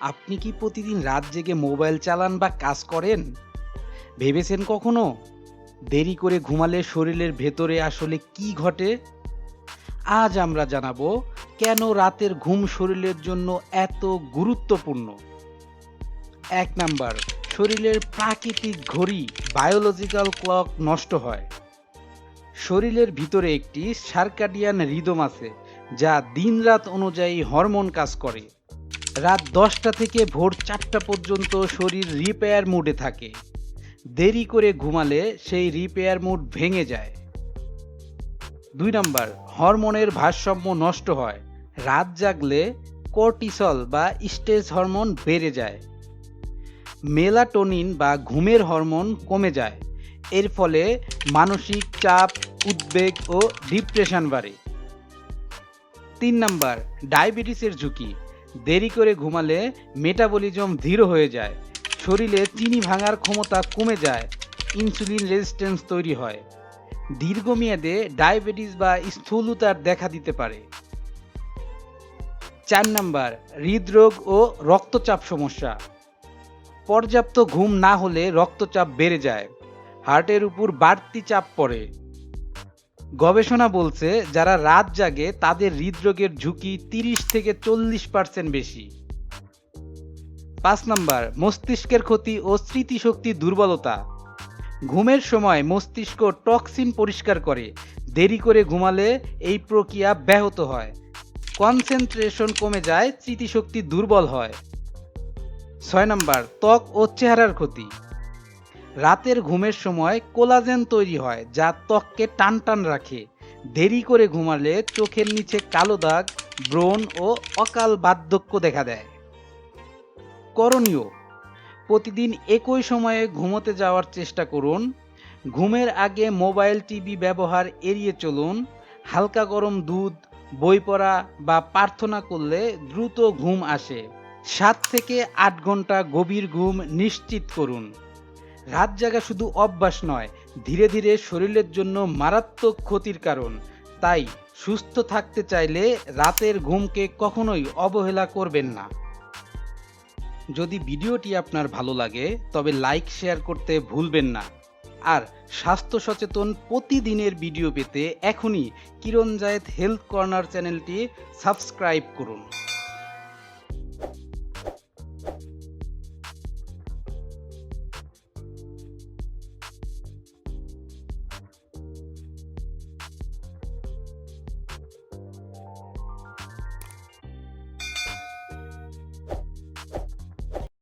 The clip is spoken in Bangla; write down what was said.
আপনি কি প্রতিদিন রাত জেগে মোবাইল চালান বা কাজ করেন? ভেবেছেন কখনো? দেরি করে ঘুমালে শরীরের ভেতরে আসলে কি ঘটে? আজ আমরা জানাব, কেন রাতের ঘুম শরীরের জন্য এত গুরুত্বপূর্ণ? এক নাম্বার, শরীরের প্রাকৃতিক ঘড়ি বায়োলজিক্যাল ক্লক নষ্ট হয়। শরীরের ভিতরে একটি সার্কাডিয়ান রিদম আছে, যা দিনরাত অনুযায়ী হরমোন কাজ করে। রাত দশটা থেকে ভোর চারটা পর্যন্ত শরীর রিপেয়ার মুডে থাকে। দেরি করে ঘুমালে সেই রিপেয়ার মুড ভেঙে যায়। দুই নম্বর, হরমোনের ভারসাম্য নষ্ট হয়। রাত জাগলে কর্টিসল বা স্টেজ হরমোন বেড়ে যায়। মেলাটোনিন বা ঘুমের হরমোন কমে যায়। এর ফলে মানসিক চাপ, উদ্বেগ ও ডিপ্রেশন বাড়ে। তিন নাম্বার ডায়াবেটিসের ঝুঁকি। দেরি করে ঘুমালে মেটাবলিজম ধীর হয়ে যায়। শরীরে চিনি ভাঙার ক্ষমতা কমে যায়। ইনসুলিন রেজিস্ট্যান্স তৈরি হয়। দীর্ঘমেয়াদে ডায়াবেটিস বা স্থূলতার দেখা দিতে পারে। চার নাম্বার, হৃদরোগ ও রক্তচাপ সমস্যা। পর্যাপ্ত ঘুম না হলে রক্তচাপ বেড়ে যায়। হার্টের উপর বাড়তি চাপ পড়ে। গবেষণা বলছে যারা রাত জাগে, তাদের হৃদরোগের ঝুঁকি তিরিশ থেকে চল্লিশ পার্সেন্ট বেশি। পাঁচ নাম্বার, মস্তিষ্কের ক্ষতি ও স্মৃতিশক্তি দুর্বলতা। ঘুমের সময় মস্তিষ্ক টক্সিন পরিষ্কার করে। দেরি করে ঘুমালে এই প্রক্রিয়া ব্যাহত হয়। কনসেন্ট্রেশন কমে যায়, স্মৃতিশক্তি দুর্বল হয়। ছয় নম্বর, ত্বক ও চেহারার ক্ষতি। রাতের ঘুমের সময় কোলাজেন তৈরি হয় যা ত্বককে টান টান রাখে। দেরি করে ঘুমালে চোখের নিচে কালো দাগ, ব্রণ ও অকাল বার্ধক্য দেখা দেয়। করণীয়, প্রতিদিন একই সময়ে ঘুমোতে যাওয়ার চেষ্টা করুন। ঘুমের আগে মোবাইল, টিভি ব্যবহার এড়িয়ে চলুন। হালকা গরম দুধ, বই পড়া বা প্রার্থনা করলে দ্রুত ঘুম আসে। সাত থেকে আট ঘণ্টা গভীর ঘুম নিশ্চিত করুন। রাত জাগা শুধু অভ্যাস নয়, ধীরে ধীরে শরীরের জন্য মারাত্মক ক্ষতির কারণ। তাই সুস্থ থাকতে চাইলে রাতের ঘুমকে কখনোই অবহেলা করবেন না। যদি ভিডিওটি আপনার ভালো লাগে, তবে লাইক, শেয়ার করতে ভুলবেন না। আর স্বাস্থ্য সচেতন প্রতিদিনের ভিডিও পেতে এখনই কিরণ জায়েদ হেলথ কর্নার চ্যানেলটি সাবস্ক্রাইব করুন।